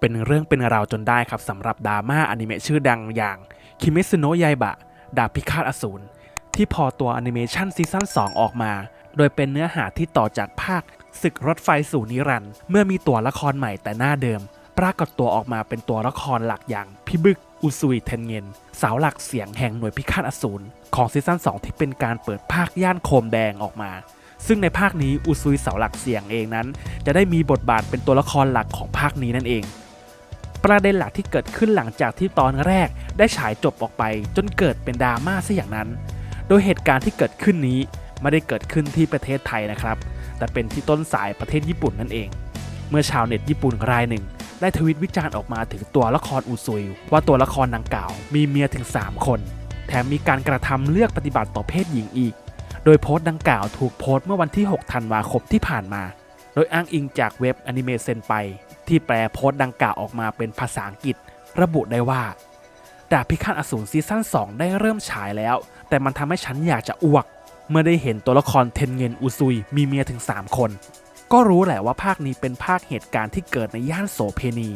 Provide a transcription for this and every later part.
เป็นเรื่องเป็นราวจนได้ครับสำหรับดราม่าอนิเมะชื่อดังอย่างคิเมซุโนะยายบะ ดาบพิฆาตอสูรที่พอตัวอนิเมชันซีซั่น2 ออกมา โดยเป็นเนื้อหาที่ต่อจากภาคศึกรถไฟสู่นิรันด์เมื่อมีตัวละครใหม่แต่หน้าเดิม ปรากฏตัวออกมาเป็นตัวละครหลักอย่างพิบึกอุซุยเทนเงินสาวหลักเสียงแห่งหน่วยพิฆาตอสูรของซีซั่น2 ที่เป็นการเปิดภาคย่านโคมแดงออกมา ซึ่งในภาคนี้อุซุยเสาหลักเสียงเองนั้น จะได้มีบทบาทเป็นตัวละครหลักของภาคนี้นั่นเอง ประเด็นหลักที่เกิดขึ้นหลังจากที่ตอนแรกได้ฉายจบออกไป จนเกิดเป็นดราม่าซะอย่างนั้น โดยเหตุการณ์ที่เกิดขึ้นนี้ไม่ได้เกิดขึ้นที่ประเทศไทยนะครับ แต่เป็นที่ต้นสายประเทศญี่ปุ่นนั่นเอง เมื่อชาวเน็ตญี่ปุ่นรายหนึ่ง ได้ทวิตวิจารณ์ออกมาถึงตัวละครอุซุย ว่าตัวละครดังกล่าว มีเมียถึง 3 คน แถมมีการกระทำเลือกปฏิบัติต่อเพศหญิงอีก โดยโพสต์ดังกล่าวถูกโพสต์เมื่อวันที่ 6 ธันวาคมที่ผ่านมา โดยอ้างอิงจากเว็บอนิเมเซนไปที่แปลโพสต์ดังกล่าวออกมาเป็นภาษาอังกฤษ ระบุได้ว่า ดาบพิฆาตอสูรซีซั่น2 ได้เริ่มฉายแล้ว แต่มันทำให้ฉันอยากจะอ้วก เมื่อได้เห็นตัวละครเทนเงินอุซุยมีเมียถึง 3 คน ก็รู้แหละว่าภาคนี้เป็นภาคเหตุการณ์ที่เกิดในย่านโสเพณี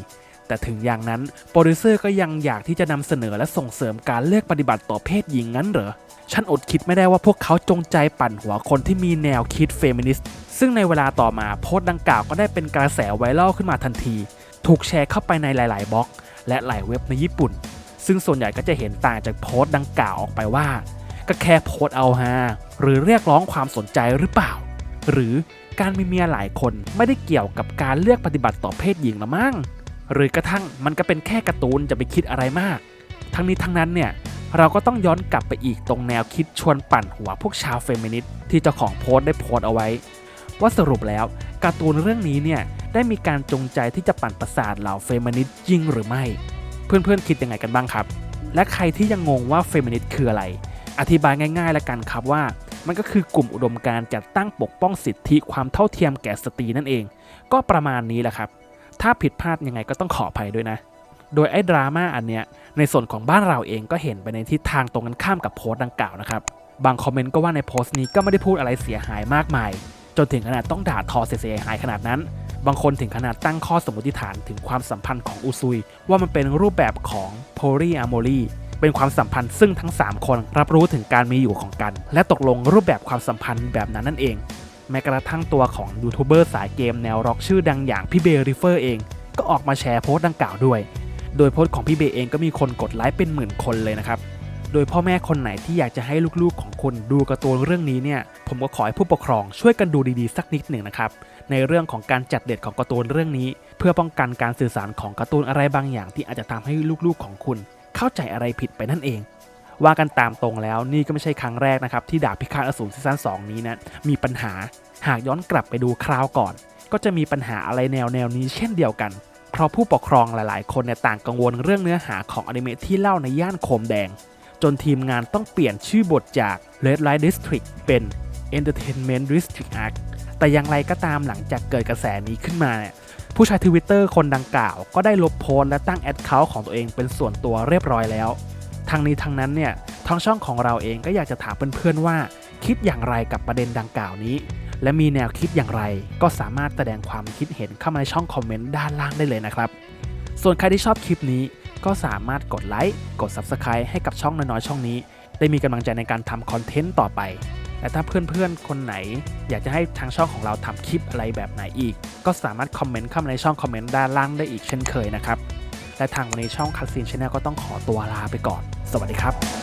แต่ถึงอย่างนั้นโปรดิวเซอร์ก็ยังอยากที่จะนำเสนอและส่งเสริมการเลือกปฏิบัติต่อเพศหญิงงั้นเหรอ ฉันอดคิดไม่ได้ว่าพวกเขาจงใจปั่นหัวคนที่มีแนวคิดเฟมินิสต์ ซึ่งในเวลาต่อมาโพสต์ดังกล่าวก็ได้เป็นกระแสไวรัลขึ้นมาทันที ถูกแชร์เข้าไปในหลาย ๆบล็อก และหลายเว็บในญี่ปุ่น ซึ่งส่วนใหญ่ก็จะเห็นต่างจากโพสต์ดังกล่าวออกไปว่า ก็แค่โพสต์เอาฮาหรือเรียกร้องความสนใจหรือเปล่า หรือการมีเมียหลายคนไม่ได้เกี่ยวกับการเลือกปฏิบัติต่อเพศหญิงละมั้งหรือกระทั่งมันก็เป็นแค่การ์ตูนจะไปคิดอะไรมาก ทั้งนี้ทั้งนั้นเนี่ย เราก็ต้องย้อนกลับไปอีกตรงแนวคิดชวนปั่นหัวพวกชาวเฟมินิสต์ที่เจ้าของโพสต์ได้โพสต์เอาไว้ ว่าสรุปแล้วการ์ตูนเรื่องนี้เนี่ยได้มีการจงใจที่จะปั่นประสาทเหล่าเฟมินิสต์จริงหรือไม่ เพื่อนๆคิดยังไงกันบ้างครับ และใครที่ยังงงว่าเฟมินิสต์คืออะไร อธิบายง่ายๆ แล้วกันครับว่า มันก็คือกลุ่มอุดมการณ์จัดตั้งปกป้องสิทธิความเท่าเทียมแก่สตรีนั่นเอง ก็ประมาณนี้แหละครับ ถ้าผิดพลาดยังไงก็ต้องขออภัยด้วยนะ โดยไอ้ดราม่าอันเนี้ยในส่วนของบ้านเราเองก็เห็นไปในทิศทางตรงกันข้ามกับโพสต์ดังกล่าวนะครับ บางคอมเมนต์ก็ว่าในโพสต์นี้ก็ไม่ได้พูดอะไรเสียหายมากมาย จนถึงขนาดต้องด่าทอเสียหายขนาดนั้น บางคนถึงขนาดตั้งข้อสมมติฐานถึงความสัมพันธ์ของอุซุย ว่ามันเป็นรูปแบบของโพลีอะโมลีเป็นความสัมพันธ์ซึ่งทั้ง 3 คนรับรู้ถึงการมีอยู่ของกัน และตกลงรูปแบบความสัมพันธ์แบบนั้นนั่นเอง แม้กระทั่งตัวของยูทูบเบอร์สายเกมแนวร็อกชื่อดังอย่างพี่เบริเฟอร์เอง ก็ออกมาแชร์โพสต์ดังกล่าวด้วย โดยโพสต์ของพี่เบย์เองก็มีคนกดไลค์เป็นหมื่นคนเลยนะครับ โดยพ่อแม่คนไหนที่อยากจะให้ลูกๆของคุณดูการ์ตูนเรื่องนี้เนี่ย ผมก็ขอให้ผู้ปกครองช่วยกันดูดีๆสักนิดหนึ่งนะครับ ในเรื่องของการจัดเด็ดของการ์ตูนเรื่องนี้ เพื่อป้องกันการสื่อสารของการ์ตูนอะไรบางอย่าง ที่อาจจะทำให้ลูกๆของคุณ เข้าใจอะไรผิดไปนั่นเองว่ากันตามตรงแล้วนี่ก็ไม่ใช่ครั้งแรกนะครับ ที่ดาบพิฆาตอสูรซีซั่น2 นี้นะมีปัญหาหากย้อนกลับไปดูคราวก่อน ก็จะมีปัญหาอะไรแนวแนวๆนี้เช่นเดียวกัน ราะผู้ปกครองหลายๆ คนเนี่ยต่างกังวลเรื่องเนื้อหาของอนิเมะที่เล่าในย่านโคมแดง จนทีมงานต้องเปลี่ยนชื่อบทจาก Red Light District เป็น Entertainment District Arc แต่อย่างไรก็ตามหลังจากเกิดกระแสนี้ขึ้นมาเนี่ยผู้ใช้ทวิตเตอร์คนดังกล่าวก็ได้ลบโพสและตั้งแอดเคาท์ของตัวเองเป็นส่วนตัวเรียบร้อยแล้วทางนี้ทางนั้นเนี่ยทางช่องของเราเองก็อยากจะถามเพื่อนๆว่า คิดอย่างไรกับประเด็นดังกล่าวนี้ และมีแนวคิดอย่างไร ก็สามารถแสดงความคิดเห็นเข้ามาในช่องคอมเมนต์ด้านล่างได้เลยนะครับ ส่วนใครที่ชอบคลิปนี้ก็สามารถกดไลค์กด Subscribe ให้กับช่องน้อยๆช่องนี้ ได้มีกำลังใจในการทำคอนเทนต์ต่อไปและถ้าเพื่อนๆ คนไหน อยากจะให้ทางช่องของเราทำคลิปอะไรแบบไหนอีก ก็สามารถคอมเมนต์เข้ามาในช่องคอมเมนต์ด้านล่างได้อีกเช่นเคยนะครับ และทางวันนี้ช่องคัสซีนชาแนลก็ต้องขอตัวลาไปก่อน สวัสดีครับ